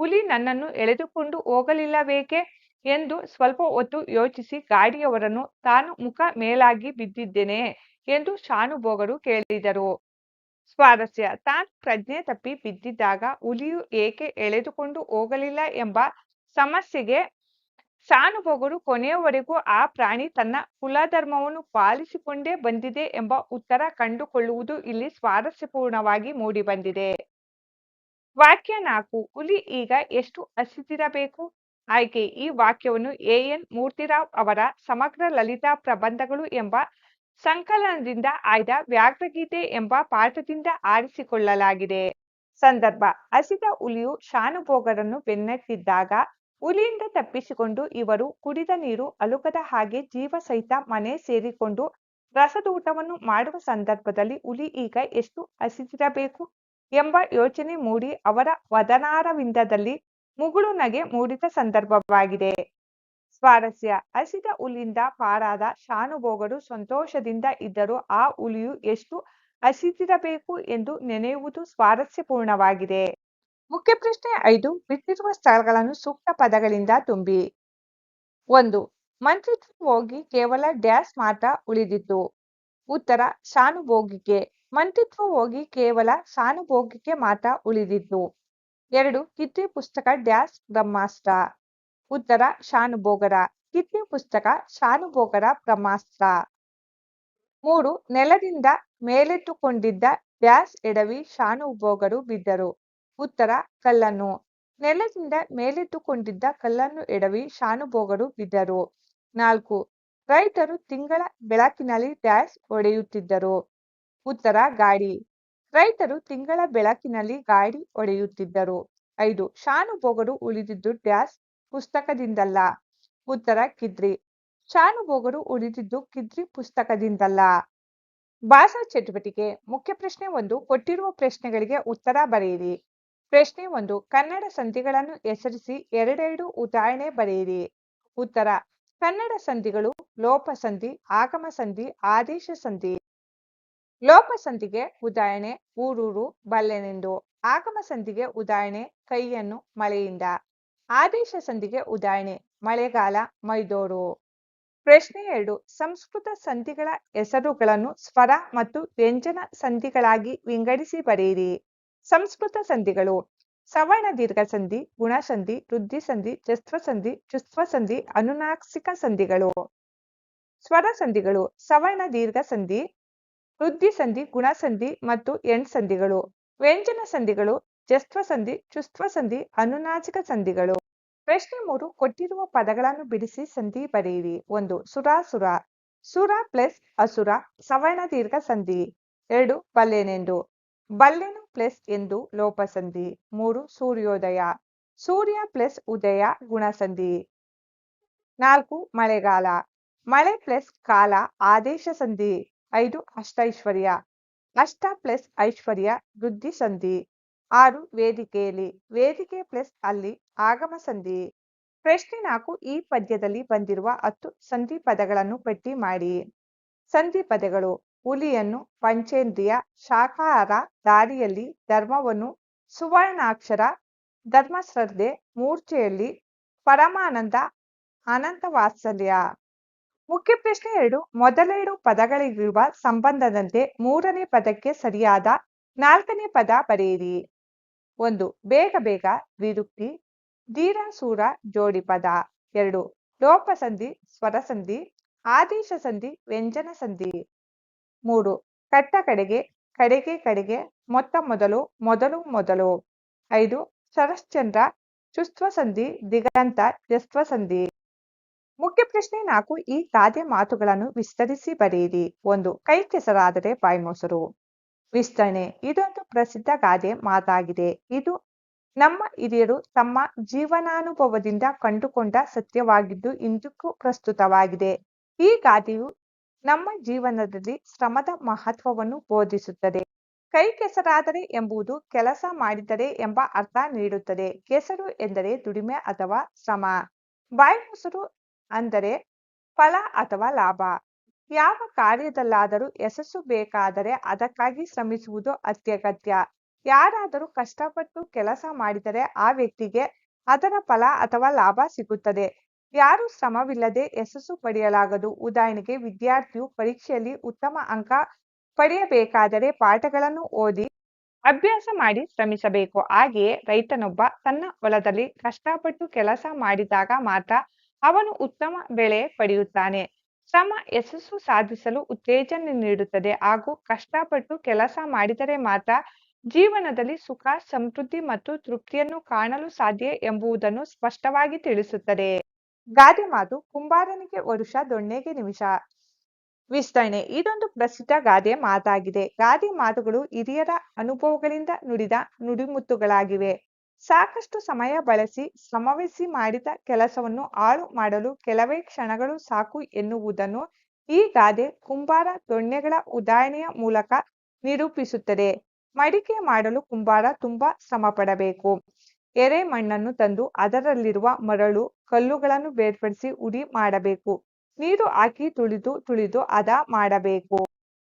ಹುಲಿ ನನ್ನನ್ನು ಎಳೆದುಕೊಂಡು ಹೋಗಲಿಲ್ಲವೇಕೆ ಎಂದು ಸ್ವಲ್ಪ ಹೊತ್ತು ಯೋಚಿಸಿ ಗಾಡಿಯವರನ್ನು ತಾನು ಮುಖ ಮೇಲಾಗಿ ಬಿದ್ದಿದ್ದೇನೆ ಎಂದು ಶಾನುಭೋಗರು ಕೇಳಿದರು. ಸ್ವಾರಸ್ಯ. ತಾನು ಪ್ರಜ್ಞೆ ತಪ್ಪಿ ಬಿದ್ದಿದ್ದಾಗ ಹುಲಿಯು ಏಕೆ ಎಳೆದುಕೊಂಡು ಹೋಗಲಿಲ್ಲ ಎಂಬ ಸಮಸ್ಯೆಗೆ ಶಾನುಭೋಗರು ಕೊನೆಯವರೆಗೂ ಆ ಪ್ರಾಣಿ ತನ್ನ ಕುಲಧರ್ಮವನ್ನು ಪಾಲಿಸಿಕೊಂಡೇ ಬಂದಿದೆ ಎಂಬ ಉತ್ತರ ಕಂಡುಕೊಳ್ಳುವುದು ಇಲ್ಲಿ ಸ್ವಾರಸ್ಯಪೂರ್ಣವಾಗಿ ಮೂಡಿಬಂದಿದೆ. ವಾಕ್ಯ ನಾಲ್ಕು, ಹುಲಿ ಈಗ ಎಷ್ಟು ಹಸಿದಿರಬೇಕು? ಆಯ್ಕೆ, ಈ ವಾಕ್ಯವನ್ನು ಎ ಎನ್ ಮೂರ್ತಿರಾವ್ ಅವರ ಸಮಗ್ರ ಲಲಿತಾ ಪ್ರಬಂಧಗಳು ಎಂಬ ಸಂಕಲನದಿಂದ ಆಯ್ದ ವ್ಯಾಘ್ರಗೀತೆ ಎಂಬ ಪಾಠದಿಂದ ಆರಿಸಿಕೊಳ್ಳಲಾಗಿದೆ. ಸಂದರ್ಭ, ಹಸಿದ ಹುಲಿಯು ಶಾನುಭೋಗರನ್ನು ಬೆನ್ನಟ್ಟಿದ್ದಾಗ ಹುಲಿಯಿಂದ ತಪ್ಪಿಸಿಕೊಂಡು ಇವರು ಕುಡಿದ ನೀರು ಅಲುಗದ ಹಾಗೆ ಜೀವ ಸಹಿತ ಮನೆ ಸೇರಿಕೊಂಡು ರಸದೂಟವನ್ನು ಮಾಡುವ ಸಂದರ್ಭದಲ್ಲಿ ಹುಲಿ ಈಗ ಎಷ್ಟು ಹಸಿದಿರಬೇಕು ಎಂಬ ಯೋಚನೆ ಮೂಡಿ ಅವರ ವದನಾರವಿಂದದಲ್ಲಿ ಮುಗುಳು ನಗೆ ಮೂಡಿದ ಸಂದರ್ಭವಾಗಿದೆ. ಸ್ವಾರಸ್ಯ. ಹಸಿದ ಹುಲಿಯಿಂದ ಪಾರಾದ ಶಾನುಭೋಗರು ಸಂತೋಷದಿಂದ ಇದ್ದರೂ ಆ ಹುಲಿಯು ಎಷ್ಟು ಹಸಿದಿರಬೇಕು ಎಂದು ನೆನೆಯುವುದು ಸ್ವಾರಸ್ಯಪೂರ್ಣವಾಗಿದೆ. ಮುಖ್ಯ ಪ್ರಶ್ನೆ ಐದು ಬಿಟ್ಟಿರುವ ಸ್ಥಳಗಳನ್ನು ಸೂಕ್ತ ಪದಗಳಿಂದ ತುಂಬಿ. ಒಂದು, ಮಂತ್ರಿತ್ವ ಹೋಗಿ ಕೇವಲ ಡ್ಯಾಶ್ ಮಾತ್ರ ಉಳಿದಿತ್ತು ಉತ್ತರ, ಸಾನುಭೋಗಿಕೆ, ಮಂತ್ರಿತ್ವ ಹೋಗಿ ಕೇವಲ ಸಾನುಭೋಗಿಕೆ ಮಾತ್ರ ಉಳಿದಿತ್ತು ಎರಡು ಕಿತ್ತಿ ಪುಸ್ತಕ ಡ್ಯಾಶ್ ಬ್ರಹ್ಮಾಸ್ತ್ರ. ಉತ್ತರ ಶಾನುಭೋಗರ ಕಿತ್ತಿ ಪುಸ್ತಕ ಶಾನುಭೋಗರ ಬ್ರಹ್ಮಾಸ್ತ್ರ. ಮೂರು, ನೆಲದಿಂದ ಮೇಲೆತ್ತುಕೊಂಡಿದ್ದ ಡ್ಯಾಸ್ ಎಡವಿ ಶಾನುಭೋಗರು ಬಿದ್ದರು. ಉತ್ತರ, ಕಲ್ಲನ್ನು. ನೆಲದಿಂದ ಮೇಲೆತ್ತುಕೊಂಡಿದ್ದ ಕಲ್ಲನ್ನು ಎಡವಿ ಶಾನುಭೋಗರು ಬಿದ್ದರು. ನಾಲ್ಕು, ರೈತರು ತಿಂಗಳ ಬೆಳಕಿನಲ್ಲಿ ಡ್ಯಾಶ್ ಹೊಡೆಯುತ್ತಿದ್ದರು. ಉತ್ತರ, ಗಾಡಿ. ರೈತರು ತಿಂಗಳ ಬೆಳಕಿನಲ್ಲಿ ಗಾಡಿ ಹೊಡೆಯುತ್ತಿದ್ದರು. ಐದು, ಶಾನುಭೋಗರು ಉಳಿದಿದ್ದು ಡ್ಯಾಶ್ ಪುಸ್ತಕದಿಂದಲ್ಲ. ಉತ್ತರ, ಕಿದ್ರಿ. ಶಾನುಭೋಗರು ಉಳಿದಿದ್ದು ಕಿದ್ರಿ ಪುಸ್ತಕದಿಂದಲ್ಲ. ಭಾಷಾ ಚಟುವಟಿಕೆ. ಮುಖ್ಯ ಪ್ರಶ್ನೆ ಒಂದು, ಕೊಟ್ಟಿರುವ ಪ್ರಶ್ನೆಗಳಿಗೆ ಉತ್ತರ ಬರೆಯಿರಿ. ಪ್ರಶ್ನೆ ಒಂದು, ಕನ್ನಡ ಸಂಧಿಗಳನ್ನು ಹೆಸರಿಸಿ ಎರಡೆರಡು ಉದಾಹರಣೆ ಬರೆಯಿರಿ. ಉತ್ತರ, ಕನ್ನಡ ಸಂಧಿಗಳು ಲೋಪ ಸಂಧಿ, ಆಗಮ ಸಂಧಿ, ಆದೇಶ ಸಂಧಿ. ಲೋಪ ಸಂಧಿಗೆ ಉದಾಹರಣೆ, ಊರೂರು, ಬಲ್ಲೆನೆಂದು. ಆಗಮ ಸಂಧಿಗೆ ಉದಾಹರಣೆ, ಕೈಯನ್ನು ಮಳೆಯಿಂದ. ಆದೇಶ ಸಂಧಿಗೆ ಉದಾಹರಣೆ, ಮಳೆಗಾಲ, ಮೈದೋರು. ಪ್ರಶ್ನೆ ಎರಡು, ಸಂಸ್ಕೃತ ಸಂಧಿಗಳ ಹೆಸರುಗಳನ್ನು ಸ್ವರ ಮತ್ತು ವ್ಯಂಜನ ಸಂಧಿಗಳಾಗಿ ವಿಂಗಡಿಸಿ ಬರೆಯಿರಿ. ಸಂಸ್ಕೃತ ಸಂಧಿಗಳು, ಸವರ್ಣ ದೀರ್ಘ ಸಂಧಿ ಗುಣಸಂಧಿ ವೃದ್ಧಿ ಸಂಧಿ ಜಸ್ತ್ವ ಸಂಧಿ ಚುಸ್ತ್ವ ಸಂಧಿ, ಅನುನಾಸಿಕ ಸಂಧಿಗಳು. ಸ್ವರ ಸಂಧಿಗಳು, ಸವರ್ಣ ದೀರ್ಘ ಸಂಧಿ ವೃದ್ಧಿ ಸಂಧಿ ಗುಣಸಂಧಿ ಮತ್ತು ಎಣ್ ಸಂಧಿಗಳು. ವ್ಯಂಜನ ಸಂಧಿಗಳು ಜಸ್ತ್ವ ಸಂಧಿ ಚುಸ್ತ್ವ ಸಂಧಿ, ಅನುನಾಸಿಕ ಸಂಧಿಗಳು. ಪ್ರಶ್ನೆ ಮೂರು, ಕೊಟ್ಟಿರುವ ಪದಗಳನ್ನು ಬಿಡಿಸಿ ಸಂಧಿ ಬರೆಯಿರಿ. ಒಂದು ಸುರಾಸುರ ಸುರ ಪ್ಲಸ್ ಅಸುರ, ಸವರ್ಣ ದೀರ್ಘ ಸಂಧಿ. ಎರಡು, ಬಲ್ಲೆನೆಂದು. ಬಲ್ಲೆನು ಪ್ಲಸ್ ಎಂದು ಲೋಪಸಂಧಿ. ಮೂರು, ಸೂರ್ಯೋದಯ. ಸೂರ್ಯ ಪ್ಲಸ್ ಉದಯ, ಗುಣಸಂಧಿ. ನಾಲ್ಕು, ಮಳೆಗಾಲ. ಮಳೆ ಪ್ಲಸ್ ಕಾಲ, ಆದೇಶ ಸಂಧಿ. ಐದು, ಅಷ್ಟೈಶ್ವರ್ಯ. ಅಷ್ಟ ಪ್ಲಸ್ ಐಶ್ವರ್ಯ, ವೃದ್ಧಿ ಸಂಧಿ. ಆರು, ವೇದಿಕೆಯಲ್ಲಿ. ವೇದಿಕೆ ಪ್ಲಸ್ ಅಲ್ಲಿ, ಆಗಮ ಸಂಧಿ. ಪ್ರಶ್ನೆ ನಾಲ್ಕು, ಈ ಪದ್ಯದಲ್ಲಿ ಬಂದಿರುವ ಹತ್ತು ಸಂಧಿ ಪದಗಳನ್ನು ಪಟ್ಟಿ ಮಾಡಿ. ಸಂಧಿ ಪದಗಳು. ಹುಲಿಯನ್ನು ಪಂಚೇಂದ್ರಿಯ ಶಾಖಾಹಾರ ದಾರಿಯಲ್ಲಿ ಧರ್ಮವನ್ನು ಸುವರ್ಣಾಕ್ಷರ ಧರ್ಮಶ್ರದ್ಧೆ ಮೂರ್ಛೆಯಲ್ಲಿ ಪರಮಾನಂದ ಅನಂತ ವಾತ್ಸಲ್ಯ ಮುಖ್ಯ ಪ್ರಶ್ನೆ ಎರಡು. ಮೊದಲೆರಡು ಪದಗಳಿಗಿರುವ ಸಂಬಂಧದಂತೆ ಮೂರನೇ ಪದಕ್ಕೆ ಸರಿಯಾದ ನಾಲ್ಕನೇ ಪದ ಬರೆಯಿರಿ. ಒಂದು, ಬೇಗ ಬೇಗ ದ್ವಿರುಕ್ತಿ ಧೀರ ಸೂರ ಜೋಡಿ ಪದ. ಎರಡು, ಲೋಪಸಂಧಿ, ಸ್ವರಸಂಧಿ ಸ್ವರ ಸಂಧಿ ಆದೇಶ ಸಂಧಿ ವ್ಯಂಜನ ಸಂಧಿ ಮೂರು. ಕಟ್ಟ ಕಡೆಗೆ ಕಡೆಗೆ ಕಡೆಗೆ, ಮೊತ್ತ ಮೊದಲು ಮೊದಲು ಮೊದಲು. ಐದು. ಶರಶ್ಚಂದ್ರ ಚುಸ್ತ್ವ ಸಂಧಿ ದಿಗಂತ ಜಸ್ತ್ವ ಸಂಧಿ ಮುಖ್ಯ ಪ್ರಶ್ನೆ ನಾಲ್ಕು. ಈ ಗಾದೆ ಮಾತುಗಳನ್ನು ವಿಸ್ತರಿಸಿ ಬರೆಯಿರಿ. ಒಂದು. ಕೈ ಕೆಸರಾದರೆ ಬಾಯಿ ಮೊಸರು. ವಿಸ್ತರಣೆ. ಇದೊಂದು ಪ್ರಸಿದ್ಧ ಗಾದೆ ಮಾತಾಗಿದೆ. ಇದು ನಮ್ಮ ಹಿರಿಯರು ತಮ್ಮ ಜೀವನಾನುಭವದಿಂದ ಕಂಡುಕೊಂಡ ಸತ್ಯವಾಗಿದ್ದು ಇಂದಕ್ಕೂ ಪ್ರಸ್ತುತವಾಗಿದೆ. ಈ ಗಾದೆಯು ನಮ್ಮ ಜೀವನದಲ್ಲಿ ಶ್ರಮದ ಮಹತ್ವವನ್ನು ಬೋಧಿಸುತ್ತದೆ. ಕೈ ಕೆಸರಾದರೆ ಎಂಬುದು ಕೆಲಸ ಮಾಡಿದರೆ ಎಂಬ ಅರ್ಥ ನೀಡುತ್ತದೆ. ಕೆಸರು ಎಂದರೆ ದುಡಿಮೆ ಅಥವಾ ಶ್ರಮ. ಬಾಯಿ ಮೊಸರು ಅಂದರೆ ಫಲ ಅಥವಾ ಲಾಭ. ಯಾವ ಕಾರ್ಯದಲ್ಲಾದರೂ ಯಶಸ್ಸು ಬೇಕಾದರೆ ಅದಕ್ಕಾಗಿ ಶ್ರಮಿಸುವುದು ಅತ್ಯಗತ್ಯ. ಯಾರಾದರೂ ಕಷ್ಟಪಟ್ಟು ಕೆಲಸ ಮಾಡಿದರೆ ಆ ವ್ಯಕ್ತಿಗೆ ಅದರ ಫಲ ಅಥವಾ ಲಾಭ ಸಿಗುತ್ತದೆ. ಯಾರು ಶ್ರಮವಿಲ್ಲದೆ ಯಶಸ್ಸು ಪಡೆಯಲಾಗದು. ಉದಾಹರಣೆಗೆ, ವಿದ್ಯಾರ್ಥಿಯು ಪರೀಕ್ಷೆಯಲ್ಲಿ ಉತ್ತಮ ಅಂಕ ಪಡೆಯಬೇಕಾದರೆ ಪಾಠಗಳನ್ನು ಓದಿ ಅಭ್ಯಾಸ ಮಾಡಿ ಶ್ರಮಿಸಬೇಕು. ಹಾಗೆಯೇ ರೈತನೊಬ್ಬ ತನ್ನ ಹೊಲದಲ್ಲಿ ಕಷ್ಟಪಟ್ಟು ಕೆಲಸ ಮಾಡಿದಾಗ ಮಾತ್ರ ಅವನು ಉತ್ತಮ ಬೆಳೆ ಪಡೆಯುತ್ತಾನೆ. ಶ್ರಮ ಯಶಸ್ಸು ಸಾಧಿಸಲು ಉತ್ತೇಜನ ನೀಡುತ್ತದೆ. ಹಾಗೂ ಕಷ್ಟಪಟ್ಟು ಕೆಲಸ ಮಾಡಿದರೆ ಮಾತ್ರ ಜೀವನದಲ್ಲಿ ಸುಖ, ಸಮೃದ್ಧಿ ಮತ್ತು ತೃಪ್ತಿಯನ್ನು ಕಾಣಲು ಸಾಧ್ಯ ಎಂಬುದನ್ನು ಸ್ಪಷ್ಟವಾಗಿ ತಿಳಿಸುತ್ತದೆ. ಗಾದೆ ಮಾತು ಕುಂಬಾರನಿಗೆ ವರುಷ ದೊಣ್ಣೆಗೆ ನಿಮಿಷ. ವಿಸ್ತರಣೆ. ಇದೊಂದು ಪ್ರಸಿದ್ಧ ಗಾದೆ ಮಾತಾಗಿದೆ. ಗಾದೆ ಮಾತುಗಳು ಹಿರಿಯರ ಅನುಭವಗಳಿಂದ ನುಡಿದ ನುಡಿಮುತ್ತುಗಳಾಗಿವೆ. ಸಾಕಷ್ಟು ಸಮಯ ಬಳಸಿ ಶ್ರಮವಹಿಸಿ ಮಾಡಿದ ಕೆಲಸವನ್ನು ಹಾಳು ಮಾಡಲು ಕೆಲವೇ ಕ್ಷಣಗಳು ಸಾಕು ಎನ್ನುವುದನ್ನು ಈ ಗಾದೆ ಕುಂಬಾರ ದೊಣ್ಣೆಗಳ ಉದಾಹರಣೆಯ ಮೂಲಕ ನಿರೂಪಿಸುತ್ತದೆ. ಮಡಿಕೆ ಮಾಡಲು ಕುಂಬಾರ ತುಂಬಾ ಶ್ರಮ ಪಡಬೇಕು ಎರೆ ಮಣ್ಣನ್ನು ತಂದು ಅದರಲ್ಲಿರುವ ಮರಳು, ಕಲ್ಲುಗಳನ್ನು ಬೇರ್ಪಡಿಸಿ ಉಡಿ ಮಾಡಬೇಕು. ನೀರು ಹಾಕಿ ತುಳಿದು ತುಳಿದು ಹದ ಮಾಡಬೇಕು.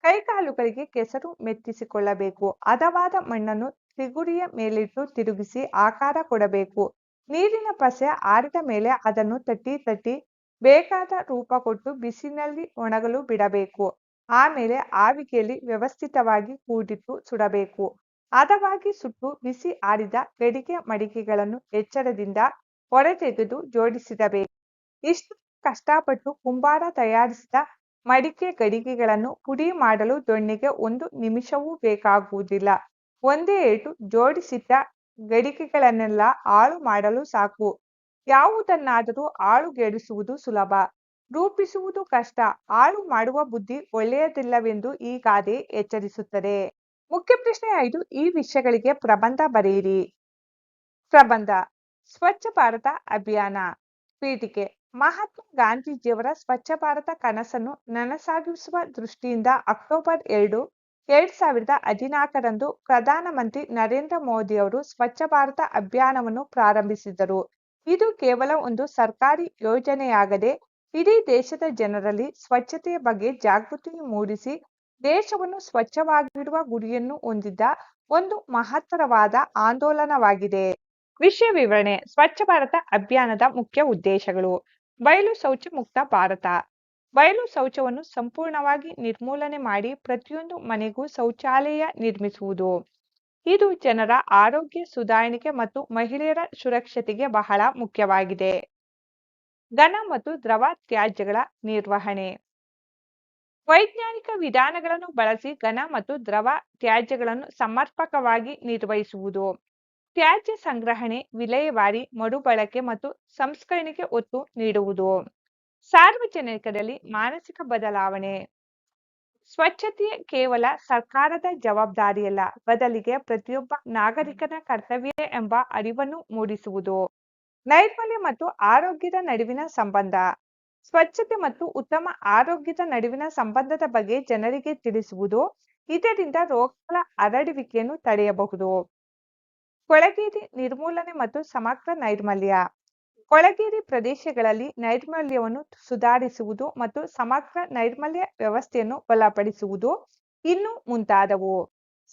ಕೈಕಾಲುಗಳಿಗೆ ಕೆಸರು ಮೆತ್ತಿಸಿಕೊಳ್ಳಬೇಕು. ಹದವಾದ ಮಣ್ಣನ್ನು ತಿಗುರಿಯ ಮೇಲಿಟ್ಟು ತಿರುಗಿಸಿ ಆಕಾರ ಕೊಡಬೇಕು. ನೀರಿನ ಪಸೆ ಆರಿದ ಮೇಲೆ ಅದನ್ನು ತಟ್ಟಿ ತಟ್ಟಿ ಬೇಕಾದ ರೂಪ ಕೊಟ್ಟು ಬಿಸಿನಲ್ಲಿ ಒಣಗಲು ಬಿಡಬೇಕು. ಆಮೇಲೆ ಆವಿಗೆಯಲ್ಲಿ ವ್ಯವಸ್ಥಿತವಾಗಿ ಕೂಡಿಟ್ಟು ಸುಡಬೇಕು. ಹದವಾಗಿ ಸುಟ್ಟು ಬಿಸಿ ಆರಿದ ಗಡಿಗೆ ಮಡಿಕೆಗಳನ್ನು ಎಚ್ಚರದಿಂದ ಹೊರತೆಗೆದು ಜೋಡಿಸಿಡಬೇಕು ಇಷ್ಟು ಕಷ್ಟಪಟ್ಟು ಕುಂಬಾರ ತಯಾರಿಸಿದ ಮಡಿಕೆ ಗಡಿಗೆಗಳನ್ನು ಪುಡಿ ಮಾಡಲು ದೊಣ್ಣೆಗೆ ಒಂದು ನಿಮಿಷವೂ ಬೇಕಾಗುವುದಿಲ್ಲ. ಒಂದೇ ಏಟು ಜೋಡಿಸಿಟ್ಟ ಗಡಿಗೆಗಳನ್ನೆಲ್ಲ ಹಾಳು ಮಾಡಲು ಸಾಕು. ಯಾವುದನ್ನಾದರೂ ಹಾಳುಗೆಡಿಸುವುದು ಸುಲಭ. ರೂಪಿಸುವುದು ಕಷ್ಟ. ಹಾಳು ಮಾಡುವ ಬುದ್ಧಿ ಒಳ್ಳೆಯದಿಲ್ಲವೆಂದು ಈ ಗಾದೆ ಎಚ್ಚರಿಸುತ್ತದೆ. ಮುಖ್ಯ ಪ್ರಶ್ನೆ ಐದು ಈ ವಿಷಯಗಳಿಗೆ ಪ್ರಬಂಧ ಬರೆಯಿರಿ. ಪ್ರಬಂಧ, ಸ್ವಚ್ಛ ಭಾರತ ಅಭಿಯಾನ. ಪೀಠಿಕೆ, ಮಹಾತ್ಮ ಗಾಂಧೀಜಿಯವರ ಸ್ವಚ್ಛ ಭಾರತ ಕನಸನ್ನು ನನಸಾಗಿಸುವ ದೃಷ್ಟಿಯಿಂದ ಅಕ್ಟೋಬರ್ ಎರಡು, ಎರಡ್ ಸಾವಿರದ ಹದಿನಾಲ್ಕರಂದು ಪ್ರಧಾನಮಂತ್ರಿ ನರೇಂದ್ರ ಮೋದಿಯವರು ಸ್ವಚ್ಛ ಭಾರತ ಅಭಿಯಾನವನ್ನು ಪ್ರಾರಂಭಿಸಿದರು. ಇದು ಕೇವಲ ಒಂದು ಸರ್ಕಾರಿ ಯೋಜನೆಯಾಗದೆ, ಇಡೀ ದೇಶದ ಜನರಲ್ಲಿ ಸ್ವಚ್ಛತೆಯ ಬಗ್ಗೆ ಜಾಗೃತಿ ಮೂಡಿಸಿ ದೇಶವನ್ನು ಸ್ವಚ್ಛವಾಗಿಡುವ ಗುರಿಯನ್ನು ಹೊಂದಿದ್ದ ಒಂದು ಮಹತ್ತರವಾದ ಆಂದೋಲನವಾಗಿದೆ. ವಿಷಯ ವಿವರಣೆ, ಸ್ವಚ್ಛ ಭಾರತ ಅಭಿಯಾನದ ಮುಖ್ಯ ಉದ್ದೇಶಗಳು. ಬಯಲು ಶೌಚ ಮುಕ್ತ ಭಾರತ. ಬಯಲು ಶೌಚವನ್ನು ಸಂಪೂರ್ಣವಾಗಿ ನಿರ್ಮೂಲನೆ ಮಾಡಿ ಪ್ರತಿಯೊಂದು ಮನೆಗೂ ಶೌಚಾಲಯ ನಿರ್ಮಿಸುವುದು. ಇದು ಜನರ ಆರೋಗ್ಯ ಸುಧಾರಣೆಗೆ ಮತ್ತು ಮಹಿಳೆಯರ ಸುರಕ್ಷತೆಗೆ ಬಹಳ ಮುಖ್ಯವಾಗಿದೆ. ಘನ ಮತ್ತು ದ್ರವ ತ್ಯಾಜ್ಯಗಳ ನಿರ್ವಹಣೆ. ವೈಜ್ಞಾನಿಕ ವಿಧಾನಗಳನ್ನು ಬಳಸಿ ಘನ ಮತ್ತು ದ್ರವ ತ್ಯಾಜ್ಯಗಳನ್ನು ಸಮರ್ಪಕವಾಗಿ ನಿರ್ವಹಿಸುವುದು. ತ್ಯಾಜ್ಯ ಸಂಗ್ರಹಣೆ, ವಿಲೇವಾರಿ, ಮರುಬಳಕೆ ಮತ್ತು ಸಂಸ್ಕರಣೆಗೆ ಒತ್ತು ನೀಡುವುದು. ಸಾರ್ವಜನಿಕರಲ್ಲಿ ಮಾನಸಿಕ ಬದಲಾವಣೆ. ಸ್ವಚ್ಛತೆ ಕೇವಲ ಸರ್ಕಾರದ ಜವಾಬ್ದಾರಿಯಲ್ಲ, ಬದಲಿಗೆ ಪ್ರತಿಯೊಬ್ಬ ನಾಗರಿಕನ ಕರ್ತವ್ಯ ಎಂಬ ಅರಿವನ್ನು ಮೂಡಿಸುವುದು. ನೈರ್ಮಲ್ಯ ಮತ್ತು ಆರೋಗ್ಯದ ನಡುವಿನ ಸಂಬಂಧ. ಸ್ವಚ್ಛತೆ ಮತ್ತು ಉತ್ತಮ ಆರೋಗ್ಯದ ನಡುವಿನ ಸಂಬಂಧದ ಬಗ್ಗೆ ಜನರಿಗೆ ತಿಳಿಸುವುದು, ಇದರಿಂದ ರೋಗಗಳ ಹರಡುವಿಕೆಯನ್ನು ತಡೆಯಬಹುದು. ಕೊಳಗೇರಿ ನಿರ್ಮೂಲನೆ ಮತ್ತು ಸಮಗ್ರ ನೈರ್ಮಲ್ಯ. ಕೊಳಗೇರಿ ಪ್ರದೇಶಗಳಲ್ಲಿ ನೈರ್ಮಲ್ಯವನ್ನು ಸುಧಾರಿಸುವುದು ಮತ್ತು ಸಮಗ್ರ ನೈರ್ಮಲ್ಯ ವ್ಯವಸ್ಥೆಯನ್ನು ಬಲಪಡಿಸುವುದು ಇನ್ನು ಮುಂತಾದವು.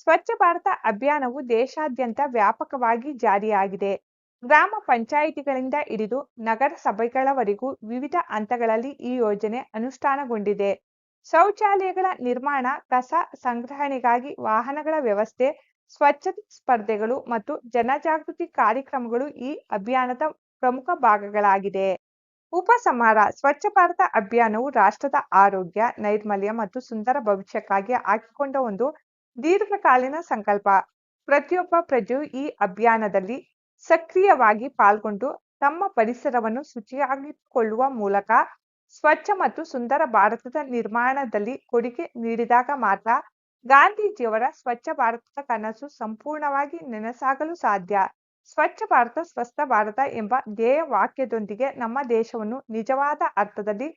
ಸ್ವಚ್ಛ ಭಾರತ ಅಭಿಯಾನವು ದೇಶಾದ್ಯಂತ ವ್ಯಾಪಕವಾಗಿ ಜಾರಿಯಾಗಿದೆ. ಗ್ರಾಮ ಪಂಚಾಯಿತಿಗಳಿಂದ ಹಿಡಿದು ನಗರಸಭೆಗಳವರೆಗೂ ವಿವಿಧ ಹಂತಗಳಲ್ಲಿ ಈ ಯೋಜನೆ ಅನುಷ್ಠಾನಗೊಂಡಿದೆ. ಶೌಚಾಲಯಗಳ ನಿರ್ಮಾಣ, ಕಸ ಸಂಗ್ರಹಣೆಗಾಗಿ ವಾಹನಗಳ ವ್ಯವಸ್ಥೆ, ಸ್ವಚ್ಛತೆ ಸ್ಪರ್ಧೆಗಳು ಮತ್ತು ಜನಜಾಗೃತಿ ಕಾರ್ಯಕ್ರಮಗಳು ಈ ಅಭಿಯಾನದ ಪ್ರಮುಖ ಭಾಗಗಳಾಗಿದೆ ಉಪಸಂಹಾರ, ಸ್ವಚ್ಛ ಭಾರತ ಅಭಿಯಾನವು ರಾಷ್ಟ್ರದ ಆರೋಗ್ಯ, ನೈರ್ಮಲ್ಯ ಮತ್ತು ಸುಂದರ ಭವಿಷ್ಯಕ್ಕಾಗಿ ಹಾಕಿಕೊಂಡ ಒಂದು ದೀರ್ಘಕಾಲೀನ ಸಂಕಲ್ಪ. ಪ್ರತಿಯೊಬ್ಬ ಪ್ರಜೆಯು ಈ ಅಭಿಯಾನದಲ್ಲಿ ಸಕ್ರಿಯವಾಗಿ ಪಾಲ್ಗೊಂಡು ತಮ್ಮ ಪರಿಸರವನ್ನು ಶುಚಿಯಾಗಿಟ್ಟುಕೊಳ್ಳುವ ಮೂಲಕ ಸ್ವಚ್ಛ ಮತ್ತು ಸುಂದರ ಭಾರತದ ನಿರ್ಮಾಣದಲ್ಲಿ ಕೊಡುಗೆ ನೀಡಿದಾಗ ಮಾತ್ರ ಗಾಂಧೀಜಿಯವರ ಸ್ವಚ್ಛ ಭಾರತದ ಕನಸು ಸಂಪೂರ್ಣವಾಗಿ ನೆನಸಾಗಲು ಸಾಧ್ಯ. ಸ್ವಚ್ಛ ಭಾರತ, ಸ್ವಸ್ಥ ಭಾರತ ಎಂಬ ಧ್ಯೇಯ ವಾಕ್ಯದೊಂದಿಗೆ ನಮ್ಮ ದೇಶವನ್ನು ನಿಜವಾದ ಅರ್ಥದಲ್ಲಿ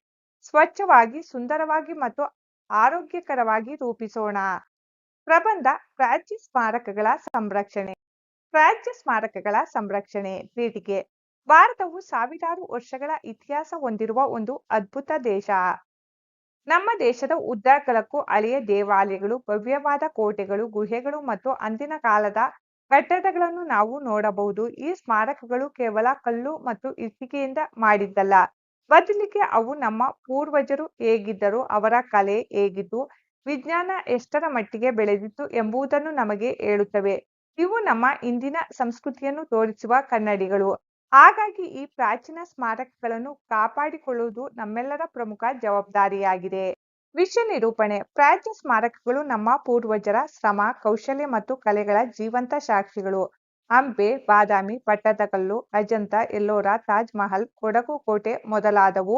ಸ್ವಚ್ಛವಾಗಿ, ಸುಂದರವಾಗಿ ಮತ್ತು ಆರೋಗ್ಯಕರವಾಗಿ ರೂಪಿಸೋಣ. ಪ್ರಬಂಧ ಪ್ರಾಚಿ ಸ್ಮಾರಕಗಳ ಸಂರಕ್ಷಣೆ. ಪ್ರಾಚ್ಯ ಸ್ಮಾರಕಗಳ ಸಂರಕ್ಷಣೆ ಪೀಠಿಕೆ ಭಾರತವು ಸಾವಿರಾರು ವರ್ಷಗಳ ಇತಿಹಾಸ ಹೊಂದಿರುವ ಒಂದು ಅದ್ಭುತ ದೇಶ. ನಮ್ಮ ದೇಶದ ಉದ್ದಗಲಕ್ಕೂ ಹಳೆಯ ದೇವಾಲಯಗಳು, ಭವ್ಯವಾದ ಕೋಟೆಗಳು, ಗುಹೆಗಳು ಮತ್ತು ಅಂದಿನ ಕಾಲದ ಕಟ್ಟಡಗಳನ್ನು ನಾವು ನೋಡಬಹುದು. ಈ ಸ್ಮಾರಕಗಳು ಕೇವಲ ಕಲ್ಲು ಮತ್ತು ಇಟ್ಟಿಗೆಯಿಂದ ಮಾಡಿದ್ದಲ್ಲ. ಬದಲಿಗೆ ಅವು ನಮ್ಮ ಪೂರ್ವಜರು ಹೇಗಿದ್ದರು ಅವರ ಕಲೆ ಹೇಗಿದ್ದು, ವಿಜ್ಞಾನ ಎಷ್ಟರ ಮಟ್ಟಿಗೆ ಬೆಳೆದಿತ್ತು ಎಂಬುದನ್ನು ನಮಗೆ ಹೇಳುತ್ತವೆ. ಇವು ನಮ್ಮ ಇಂದಿನ ಸಂಸ್ಕೃತಿಯನ್ನು ತೋರಿಸುವ ಕನ್ನಡಿಗಳು. ಹಾಗಾಗಿ ಈ ಪ್ರಾಚೀನ ಸ್ಮಾರಕಗಳನ್ನು ಕಾಪಾಡಿಕೊಳ್ಳುವುದು ನಮ್ಮೆಲ್ಲರ ಪ್ರಮುಖ ಜವಾಬ್ದಾರಿಯಾಗಿದೆ. ವಿಷಯ ನಿರೂಪಣೆ, ಪ್ರಾಚೀನ ಸ್ಮಾರಕಗಳು ನಮ್ಮ ಪೂರ್ವಜರ ಶ್ರಮ, ಕೌಶಲ್ಯ ಮತ್ತು ಕಲೆಗಳ ಜೀವಂತ ಸಾಕ್ಷಿಗಳು. ಹಂಪೆ ಬಾದಾಮಿ, ಪಟ್ಟದಕಲ್ಲು, ಅಜಂತ, ಎಲ್ಲೋರ ತಾಜ್ ಮಹಲ್ ಕೊಡಗು ಕೋಟೆ ಮೊದಲಾದವು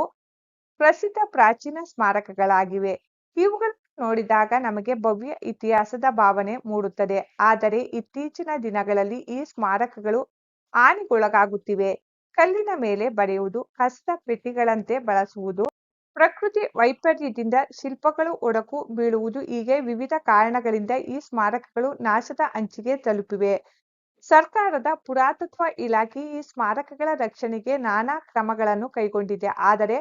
ಪ್ರಸಿದ್ಧ ಪ್ರಾಚೀನ ಸ್ಮಾರಕಗಳಾಗಿವೆ. ಇವುಗಳನ್ನು ನೋಡಿದಾಗ ನಮಗೆ ಭವ್ಯ ಇತಿಹಾಸದ ಭಾವನೆ ಮೂಡುತ್ತದೆ. ಆದರೆ ಇತ್ತೀಚಿನ ದಿನಗಳಲ್ಲಿ ಈ ಸ್ಮಾರಕಗಳು ಹಾನಿಗೊಳಗಾಗುತ್ತಿವೆ. ಕಲ್ಲಿನ ಮೇಲೆ ಬರೆಯುವುದು ಕಸದ ಪೆಟ್ಟಿಗಳಂತೆ ಬಳಸುವುದು, ಪ್ರಕೃತಿ ವೈಪರ್ಯದಿಂದ ಶಿಲ್ಪಗಳು ಒಡಕು ಬೀಳುವುದು ಹೀಗೆ ವಿವಿಧ ಕಾರಣಗಳಿಂದ ಈ ಸ್ಮಾರಕಗಳು ನಾಶದ ಅಂಚಿಗೆ ತಲುಪಿವೆ. ಸರ್ಕಾರದ ಪುರಾತತ್ವ ಇಲಾಖೆ ಈ ಸ್ಮಾರಕಗಳ ರಕ್ಷಣೆಗೆ ನಾನಾ ಕ್ರಮಗಳನ್ನು ಕೈಗೊಂಡಿದೆ. ಆದರೆ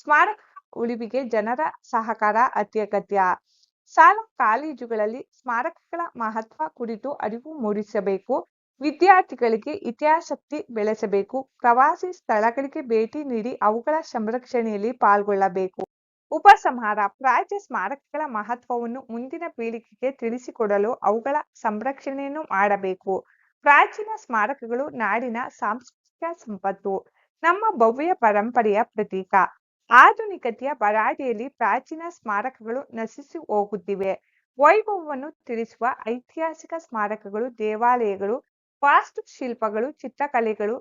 ಸ್ಮಾರಕ ಉಳಿವಿಗೆ ಜನರ ಸಹಕಾರ ಅತ್ಯಗತ್ಯ. ಶಾಲಾ ಕಾಲೇಜುಗಳಲ್ಲಿ ಸ್ಮಾರಕಗಳ ಮಹತ್ವ ಕುರಿತು ಅರಿವು ಮೂಡಿಸಬೇಕು. ವಿದ್ಯಾರ್ಥಿಗಳಿಗೆ ಇತಿಹಾಸಕ್ತಿ ಬೆಳೆಸಬೇಕು. ಪ್ರವಾಸಿ ಸ್ಥಳಗಳಿಗೆ ಭೇಟಿ ನೀಡಿ ಅವುಗಳ ಸಂರಕ್ಷಣೆಯಲ್ಲಿ ಪಾಲ್ಗೊಳ್ಳಬೇಕು. ಉಪಸಂಹಾರ ಪ್ರಾಚ್ಯ ಸ್ಮಾರಕಗಳ ಮಹತ್ವವನ್ನು ಮುಂದಿನ ಪೀಳಿಗೆಗೆ ತಿಳಿಸಿಕೊಡಲು ಅವುಗಳ ಸಂರಕ್ಷಣೆಯನ್ನು ಮಾಡಬೇಕು. ಪ್ರಾಚೀನ ಸ್ಮಾರಕಗಳು ನಾಡಿನ ಸಾಂಸ್ಕೃತಿಕ ಸಂಪತ್ತು, ನಮ್ಮ ಭವ್ಯ ಪರಂಪರೆಯ ಪ್ರತೀಕ. ಆಧುನಿಕತೆಯ ಭರಾಟೆಯಲ್ಲಿ ಪ್ರಾಚೀನ ಸ್ಮಾರಕಗಳು ನಶಿಸಿ ಹೋಗುತ್ತಿವೆ. ವೈಭವವನ್ನು ತಿಳಿಸುವ ಐತಿಹಾಸಿಕ ಸ್ಮಾರಕಗಳು, ದೇವಾಲಯಗಳು, ವಾಸ್ತುಶಿಲ್ಪಗಳು, ಚಿತ್ರಕಲೆಗಳು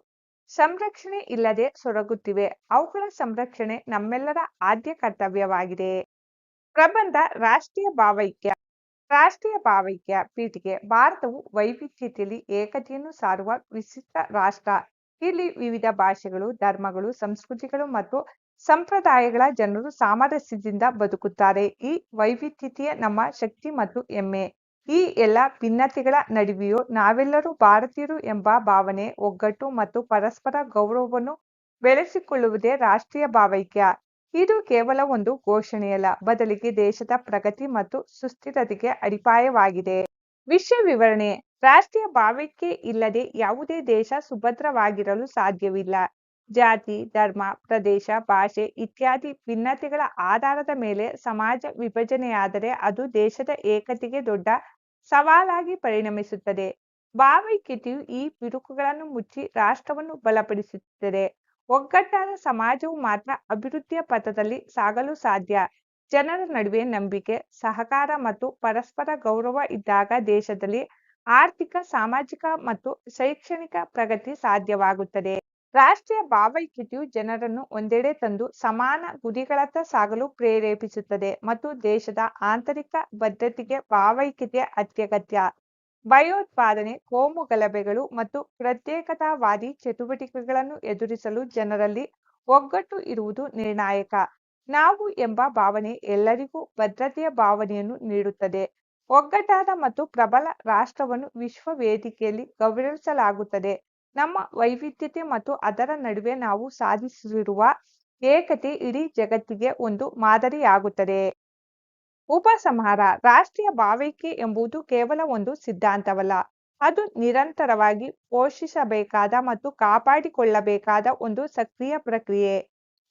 ಸಂರಕ್ಷಣೆ ಇಲ್ಲದೆ ಸೊರಗುತ್ತಿವೆ. ಅವುಗಳ ಸಂರಕ್ಷಣೆ ನಮ್ಮೆಲ್ಲರ ಆದ್ಯ ಕರ್ತವ್ಯವಾಗಿದೆ. ಪ್ರಬಂಧ, ರಾಷ್ಟ್ರೀಯ ಭಾವೈಕ್ಯ ರಾಷ್ಟ್ರೀಯ ಭಾವೈಕ್ಯ ಪೀಠಿಗೆ ಭಾರತವು ವೈವಿಧ್ಯತೆಯಲ್ಲಿ ಏಕತೆಯನ್ನು ಸಾರುವ ವಿಶಿಷ್ಟ ರಾಷ್ಟ್ರ. ಇಲ್ಲಿ ವಿವಿಧ ಭಾಷೆಗಳು, ಧರ್ಮಗಳು, ಸಂಸ್ಕೃತಿಗಳು ಮತ್ತು ಸಂಪ್ರದಾಯಗಳ ಜನರು ಸಾಮರಸ್ಯದಿಂದ ಬದುಕುತ್ತಾರೆ. ಈ ವೈವಿಧ್ಯತೆಯ ನಮ್ಮ ಶಕ್ತಿ ಮತ್ತು ಹೆಮ್ಮೆ. ಈ ಎಲ್ಲ ಭಿನ್ನತೆಗಳ ನಡುವೆಯೂ ನಾವೆಲ್ಲರೂ ಭಾರತೀಯರು ಎಂಬ ಭಾವನೆ, ಒಗ್ಗಟ್ಟು ಮತ್ತು ಪರಸ್ಪರ ಗೌರವವನ್ನು ಬೆಳೆಸಿಕೊಳ್ಳುವುದೇ ರಾಷ್ಟ್ರೀಯ ಭಾವೈಕ್ಯ. ಇದು ಕೇವಲ ಒಂದು ಘೋಷಣೆಯಲ್ಲ ಬದಲಿಗೆ ದೇಶದ ಪ್ರಗತಿ ಮತ್ತು ಸುಸ್ಥಿರತೆಗೆ ಅಡಿಪಾಯವಾಗಿದೆ. ವಿಷಯ ವಿವರಣೆ. ರಾಷ್ಟ್ರೀಯ ಭಾವೈಕ್ಯ ಇಲ್ಲದೆ ಯಾವುದೇ ದೇಶ ಸುಭದ್ರವಾಗಿರಲು ಸಾಧ್ಯವಿಲ್ಲ. ಜಾತಿ, ಧರ್ಮ, ಪ್ರದೇಶ, ಭಾಷೆ ಇತ್ಯಾದಿ ಭಿನ್ನತೆಗಳ ಆಧಾರದ ಮೇಲೆ ಸಮಾಜ ವಿಭಜನೆಯಾದರೆ ಅದು ದೇಶದ ಏಕತೆಗೆ ದೊಡ್ಡ ಸವಾಲಾಗಿ ಪರಿಣಮಿಸುತ್ತದೆ. ಭಾವೈಕ್ಯತೆಯು ಈ ಬಿರುಕುಗಳನ್ನು ಮುಚ್ಚಿ ರಾಷ್ಟ್ರವನ್ನು ಬಲಪಡಿಸುತ್ತದೆ. ಒಗ್ಗಟ್ಟಾದ ಸಮಾಜವು ಮಾತ್ರ ಅಭಿವೃದ್ಧಿಯ ಪಥದಲ್ಲಿ ಸಾಗಲು ಸಾಧ್ಯ. ಜನರ ನಡುವೆ ನಂಬಿಕೆ, ಸಹಕಾರ ಮತ್ತು ಪರಸ್ಪರ ಗೌರವ ಇದ್ದಾಗ ದೇಶದಲ್ಲಿ ಆರ್ಥಿಕ, ಸಾಮಾಜಿಕ ಮತ್ತು ಶೈಕ್ಷಣಿಕ ಪ್ರಗತಿ ಸಾಧ್ಯವಾಗುತ್ತದೆ. ರಾಷ್ಟ್ರೀಯ ಭಾವೈಕ್ಯತೆಯು ಜನರನ್ನು ಒಂದೆಡೆ ತಂದು ಸಮಾನ ಗುರಿಗಳತ್ತ ಸಾಗಲು ಪ್ರೇರೇಪಿಸುತ್ತದೆ ಮತ್ತು ದೇಶದ ಆಂತರಿಕ ಭದ್ರತೆಗೆ ಭಾವೈಕ್ಯತೆ ಅತ್ಯಗತ್ಯ. ಭಯೋತ್ಪಾದನೆ, ಕೋಮು ಗಲಭೆಗಳು ಮತ್ತು ಪ್ರತ್ಯೇಕತಾವಾದಿ ಚಟುವಟಿಕೆಗಳನ್ನು ಎದುರಿಸಲು ಜನರಲ್ಲಿ ಒಗ್ಗಟ್ಟು ಇರುವುದು ನಿರ್ಣಾಯಕ. ನಾವು ಎಂಬ ಭಾವನೆ ಎಲ್ಲರಿಗೂ ಭದ್ರತೆಯ ಭಾವನೆಯನ್ನು ನೀಡುತ್ತದೆ. ಒಗ್ಗಟ್ಟಾದ ಮತ್ತು ಪ್ರಬಲ ರಾಷ್ಟ್ರವನ್ನು ವಿಶ್ವ ವೇದಿಕೆಯಲ್ಲಿ ಗೌರವಿಸಲಾಗುತ್ತದೆ. ನಮ್ಮ ವೈವಿಧ್ಯತೆ ಮತ್ತು ಅದರ ನಡುವೆ ನಾವು ಸಾಧಿಸಿರುವ ಏಕತೆ ಇಡೀ ಜಗತ್ತಿಗೆ ಒಂದು ಮಾದರಿಯಾಗುತ್ತದೆ. ಉಪಸಂಹಾರ ರಾಷ್ಟ್ರೀಯ ಭಾವೈಕ್ಯ ಎಂಬುದು ಕೇವಲ ಒಂದು ಸಿದ್ಧಾಂತವಲ್ಲ, ಅದು ನಿರಂತರವಾಗಿ ಪೋಷಿಸಬೇಕಾದ ಮತ್ತು ಕಾಪಾಡಿಕೊಳ್ಳಬೇಕಾದ ಒಂದು ಸಕ್ರಿಯ ಪ್ರಕ್ರಿಯೆ.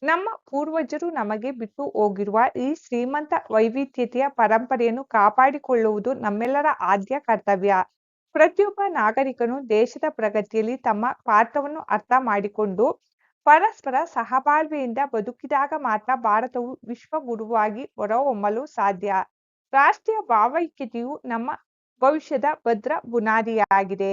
ನಮ್ಮ ಪೂರ್ವಜರು ನಮಗೆ ಬಿಟ್ಟು ಹೋಗಿರುವ ಈ ಶ್ರೀಮಂತ ವೈವಿಧ್ಯತೆಯ ಪರಂಪರೆಯನ್ನು ಕಾಪಾಡಿಕೊಳ್ಳುವುದು ನಮ್ಮೆಲ್ಲರ ಆದ್ಯ ಕರ್ತವ್ಯ. ಪ್ರತಿಯೊಬ್ಬ ನಾಗರಿಕನು ದೇಶದ ಪ್ರಗತಿಯಲ್ಲಿ ತಮ್ಮ ಪಾತ್ರವನ್ನು ಅರ್ಥ ಮಾಡಿಕೊಂಡು ಪರಸ್ಪರ ಸಹಬಾಳ್ವೆಯಿಂದ ಬದುಕಿದಾಗ ಮಾತ್ರ ಭಾರತವು ವಿಶ್ವಗುರುವಾಗಿ ಹೊರಹೊಮ್ಮಲು ಸಾಧ್ಯ. ರಾಷ್ಟ್ರೀಯ ಭಾವೈಕ್ಯತೆಯು ನಮ್ಮ ಭವಿಷ್ಯದ ಭದ್ರ ಬುನಾದಿಯಾಗಿದೆ.